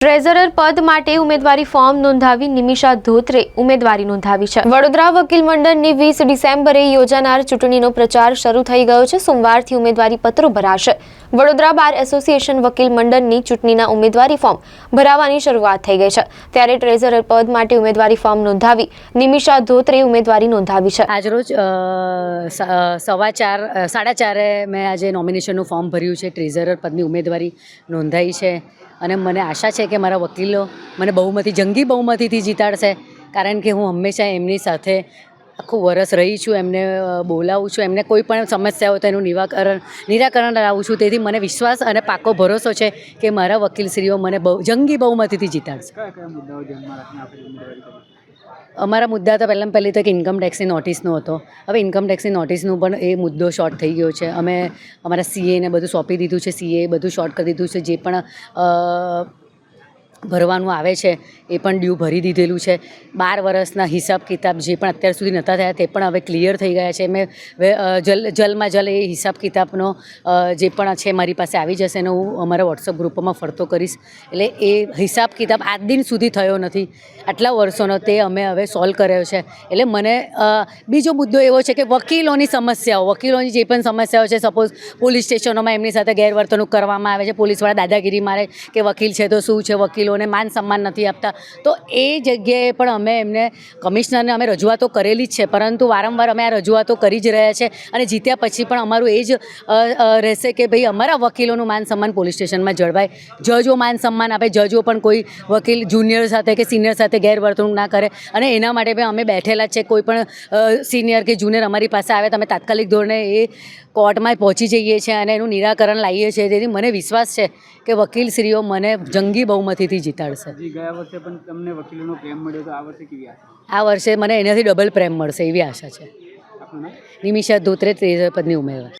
Treasurer પદ માટે ઉમેદવારી ફોર્મ નોંધાવી નિમિષા ધોત્રે ઉમેદવારી નોંધાવી છે. વડોદરા વકીલ મંડળની વીસ ડિસેમ્બરે યોજાનાર ચૂંટણીનો પ્રચાર શરૂ થઈ ગયો છે. સોમવારથી ઉમેદવારી પત્રો ભરાશે. વડોદરા બાર એસોસિએશન વકીલ મંડળની ચૂંટણીના ઉમેદવારી ફોર્મ ભરાવાની શરૂઆત થઈ ગઈ છે. ત્યારે ટ્રેઝરર પદ માટે ઉમેદવારી ફોર્મ નોંધાવી નિમિષા ધોત્રે ઉમેદવારી નોંધાવી છે. આજરોજ સવા ચાર સાડા ચારે મેં આજે નોમિનેશનનું ફોર્મ ભર્યું છે. ટ્રેઝરર પદની ઉમેદવારી નોંધાઈ છે. અને મને આશા છે કે મારા વકીલો મને બહુમતી, જંગી બહુમતીથી જીતાડશે. કારણ કે હું હંમેશા એમની સાથે આખું વરસ રહી છું એમને બોલાવું છું એમને કોઈ પણ સમસ્યા હોય તો એનું નિરાકરણ નિરાકરણ લાવું છું. તેથી મને વિશ્વાસ અને પાકો ભરોસો છે કે મારા વકીલશ્રીઓ મને બહુ જંગી બહુમતીથી જીતાડશે. અમારા મુદ્દા તો પહેલાં પહેલી તો એક ઇન્કમ ટેક્સની નોટિસનો હતો. હવે ઇન્કમ ટેક્સની નોટિસનું પણ એ મુદ્દો શોર્ટ થઈ ગયો છે. અમે અમારા સીએને બધું સોંપી દીધું છે. સીએ બધું શોર્ટ કરી દીધું છે. જે પણ ભરવાનું આવે છે, એ પણ ડ્યુ ભરી દીધેલું છે. બાર વર્ષના હિસાબ કિતાબ જે પણ અત્યાર સુધી નહોતા થયા તે પણ હવે ક્લિયર થઈ ગયા છે. મેં જલ, જલમાં જલ એ હિસાબ કિતાબનો જે પણ છે મારી પાસે આવી જશે ને હું અમારા વોટ્સઅપ ગ્રુપમાં ફરતો કરીશ. એટલે એ હિસાબ કિતાબ આજ દિન સુધી થયો નથી. આટલા વર્ષોનો તે અમે હવે સોલ્વ કર્યો છે. એટલે મને બીજો મુદ્દો એવો છે કે વકીલોની સમસ્યાઓ, વકીલોની જે પણ સમસ્યાઓ છે સપોઝ પોલીસ સ્ટેશનોમાં એમની સાથે ગેરવર્તણૂક કરવામાં આવે છે, પોલીસવાળા દાદાગીરી મારે કે વકીલ છે તો શું છે વકીલોને માન સન્માન નથી આપતા. તો એ જગ્યાએ પણ અમે એમને કમિશનરને અમે રજૂઆતો કરેલી જ છે. પરંતુ વારંવાર અમે આ રજૂઆતો કરી જ રહ્યા છે. અને જીત્યા પછી પણ અમારું એ જ રહેશે કે ભાઈ અમારા વકીલોનું માન સન્માન પોલીસ સ્ટેશનમાં જળવાય. જજો માન સન્માન આપે, જજો પણ કોઈ વકીલ જુનિયર સાથે કે સિનિયર સાથે ગેરવર્તણૂક ના કરે. અને એના માટે પણ અમે બેઠેલા છે. કોઈ પણ સિનિયર કે જુનિયર અમારી પાસે આવે તો અમે તાત્કાલિક ધોરણે એ કોર્ટમાં પહોંચી જઈએ છીએ અને એનું નિરાકરણ લાવીએ છીએ. તેથી મને વિશ્વાસ છે કે વકીલશ્રીઓ મને જંગી બહુમતીથી જીતાડશે. ગયા વર્ષે પણ તમને વકીલોનો પ્રેમ મળ્યો તો આ વર્ષે કેવી આશા? આ વર્ષે મને એનાથી ડબલ પ્રેમ મળશે એવી આશા છે. નિમિષા ધોત્રે ત્રેઝર પદની ઉમેદવાર.